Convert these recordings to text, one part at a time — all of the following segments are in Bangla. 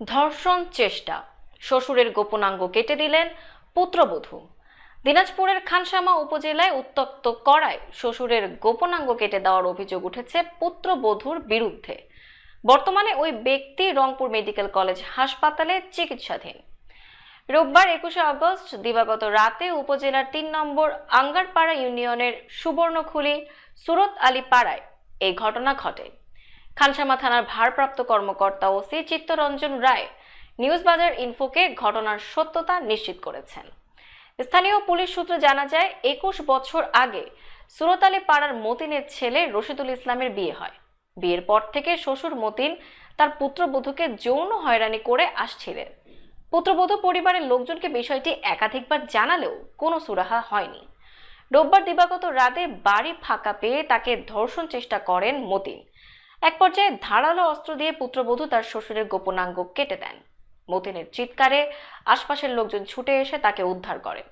ধর্ষণ চেষ্টা। শ্বশুরের গোপনাঙ্গ কেটে দিলেন পুত্রবধূ। দিনাজপুরের খানসামা উপজেলায় উত্তক্ত করায় শ্বশুরের গোপনাঙ্গ কেটে দেওয়ার অভিযোগ উঠেছে পুত্রবধূর বিরুদ্ধে। বর্তমানে ওই ব্যক্তি রংপুর মেডিকেল কলেজ হাসপাতালে চিকিৎসাধীন। রোববার একুশে আগস্ট দিবাগত রাতে উপজেলার তিন নম্বর আঙ্গারপাড়া ইউনিয়নের সুবর্ণখুলি সুরত আলী পাড়ায় এই ঘটনা ঘটে। খানসামা থানার ভারপ্রাপ্ত কর্মকর্তা ওসি চিত্তরঞ্জন রায় নিউজ বাজার ইনফোকে ঘটনার সত্যতা নিশ্চিত করেছেন। স্থানীয় পুলিশ সূত্রে জানা যায়, একুশ বছর আগে সুরত আলী পাড়ার মতিনের ছেলে রশিদুল ইসলামের বিয়ে হয়। বিয়ের পর থেকে শ্বশুর মতিন তার পুত্রবধূকে যৌন হয়রানি করে আসছিলেন। পুত্রবধূ পরিবারের লোকজনকে বিষয়টি একাধিকবার জানালেও কোনো সুরাহা হয়নি। রোববার দিবাগত রাতে বাড়ি ফাঁকা পেয়ে তাকে ধর্ষণ চেষ্টা করেন মতিন। এক পর্যায়ে ধারালো অস্ত্র দিয়ে পুত্রবধূ তার শ্বশুরের গোপনাঙ্গ কেটে দেন। মতিনের চিৎকারে আশপাশের লোকজন ছুটে এসে তাকে উদ্ধার করে।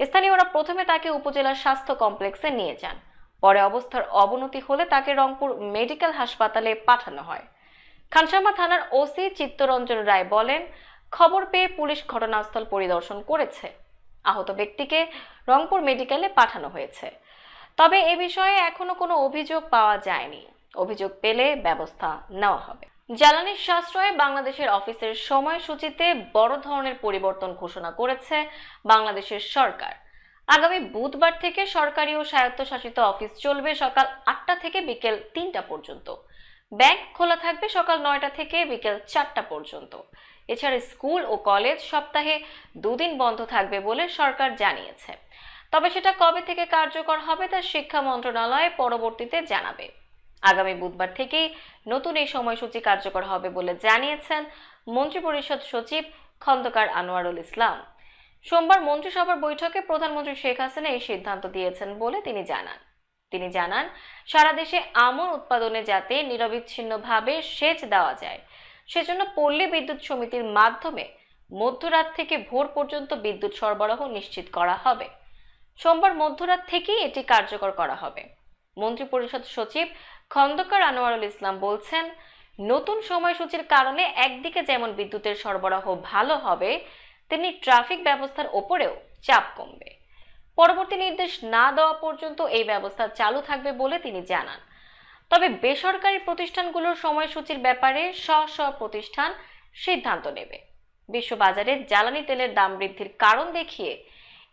স্থানীয়রা প্রথমে তাকে উপজেলার স্বাস্থ্য কমপ্লেক্সে নিয়ে যান। পরে অবস্থার অবনতি হলে তাকে রংপুর মেডিকেল হাসপাতালে পাঠানো হয়। খানসামা থানার ওসি চিত্তরঞ্জন রায় বলেন, খবর পেয়ে পুলিশ ঘটনাস্থল পরিদর্শন করেছে। আহত ব্যক্তিকে রংপুর মেডিকেলে পাঠানো হয়েছে। তবে এ বিষয়ে এখনও কোনো অভিযোগ পাওয়া যায়নি। অভিযোগ পেলে ব্যবস্থা নেওয়া হবে। জ্বালানির সাশ্রয়ে বাংলাদেশের অফিসের সময়সূচিতে বড় ধরনের পরিবর্তন ঘোষণা করেছে বাংলাদেশের সরকার। আগামী বুধবার থেকে সরকারি ও স্বায়ত্তশাসিত অফিস চলবে সকাল আটটা থেকে বিকেল তিনটা পর্যন্ত। ব্যাংক খোলা থাকবে সকাল নয়টা থেকে বিকেল চারটা পর্যন্ত। এছাড়া স্কুল ও কলেজ সপ্তাহে দুদিন বন্ধ থাকবে বলে সরকার জানিয়েছে। তবে সেটা কবে থেকে কার্যকর হবে তা শিক্ষা মন্ত্রণালয় পরবর্তীতে জানাবে। আগামী বুধবার থেকেই নতুন এই সময়সূচি কার্যকর হবে বলে জানিয়েছেন মন্ত্রিপরিষদ সচিব খন্দকার আনোয়ারুল ইসলাম। সোমবার মন্ত্রিসভার বৈঠকে প্রধানমন্ত্রী শেখ হাসিনা এই সিদ্ধান্ত দিয়েছেন বলে তিনি জানান। তিনি জানান, সারা দেশে আমন উৎপাদনে যাতে নিরবিচ্ছিন্নভাবে সেচ দেওয়া যায়, সেজন্য পল্লী বিদ্যুৎ সমিতির মাধ্যমে মধ্যরাত থেকে ভোর পর্যন্ত বিদ্যুৎ সরবরাহ নিশ্চিত করা হবে। সোমবার মধ্যরাত থেকেই এটি কার্যকর করা হবে। মন্ত্রিপরিষদ সচিব খন্দকার আনোয়ারুল ইসলাম বলছেন, নতুন সময়সূচির কারণে একদিকে যেমন বিদ্যুতের সরবরাহ ভালো হবে, তেমনি ট্রাফিক ব্যবস্থার ওপরেও চাপ কমবে। পরবর্তী নির্দেশ না দেওয়া পর্যন্ত এই ব্যবস্থা চালু থাকবে বলে তিনি জানান। তবে বেসরকারি প্রতিষ্ঠানগুলোর সময়সূচির ব্যাপারে স্ব স্ব প্রতিষ্ঠান সিদ্ধান্ত নেবে। বিশ্ববাজারে জ্বালানি তেলের দাম বৃদ্ধির কারণ দেখিয়ে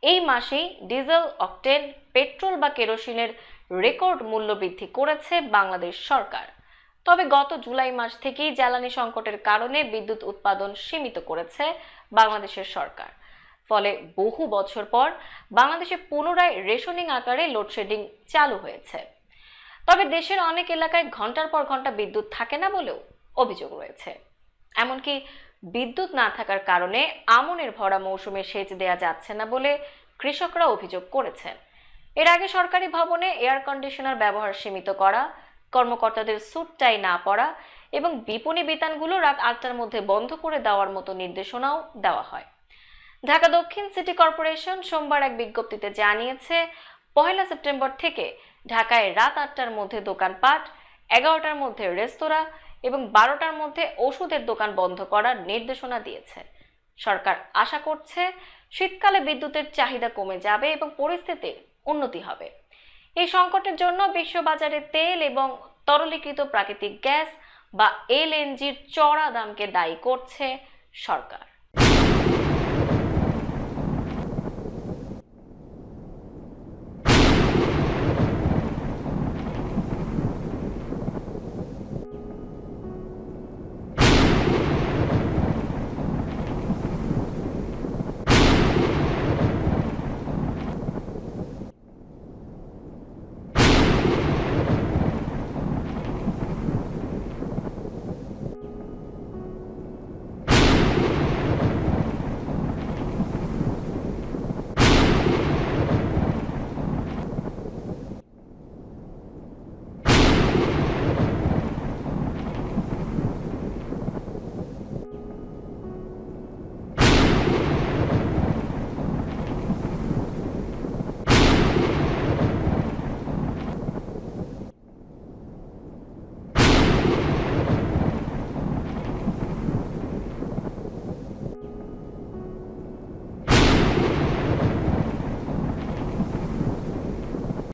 এই মাসেই ডিজেল, অকটেন, পেট্রোল বা কেরোসিনের রেকর্ড মূল্যবৃদ্ধি করেছে বাংলাদেশ সরকার। তবে গত জুলাই মাস থেকেই জ্বালানি সংকটের কারণে বিদ্যুৎ উৎপাদন সীমিত করেছে বাংলাদেশের সরকার। ফলে বহু বছর পর বাংলাদেশে পুনরায় রেশনিং আকারে লোডশেডিং চালু হয়েছে। তবে দেশের অনেক এলাকায় ঘণ্টার পর ঘণ্টা বিদ্যুৎ থাকে না বলেও অভিযোগ রয়েছে। এমনকি বিদ্যুৎ না থাকার কারণে আমনের ভরা মৌসুমে সেচ দেয়া যাচ্ছে না বলে কৃষকরা অভিযোগ করেছেন। এর আগে সরকারি ভবনে এয়ার কন্ডিশনার ব্যবহার সীমিত করা, কর্মকর্তাদের স্যুট টাই না পরা এবং বিপণী বিতানগুলো রাত আটটার মধ্যে বন্ধ করে দেওয়ার মতো নির্দেশনাও দেওয়া হয়। ঢাকা দক্ষিণ সিটি কর্পোরেশন সোমবার এক বিজ্ঞপ্তিতে জানিয়েছে, পহেলা সেপ্টেম্বর থেকে ঢাকায় রাত আটটার মধ্যে দোকানপাট, এগারোটার মধ্যে রেস্তোরাঁ এবং বারোটার মধ্যে ওষুধের দোকান বন্ধ করার নির্দেশনা দিয়েছে। সরকার আশা করছে, শীতকালে বিদ্যুতের চাহিদা কমে যাবে এবং পরিস্থিতির উন্নতি হবে। এই সংকটের জন্য বিশ্ববাজারে তেল এবং তরলীকৃত প্রাকৃতিক গ্যাস বা এলএনজির চড়া দামকে দায়ী করছে সরকার।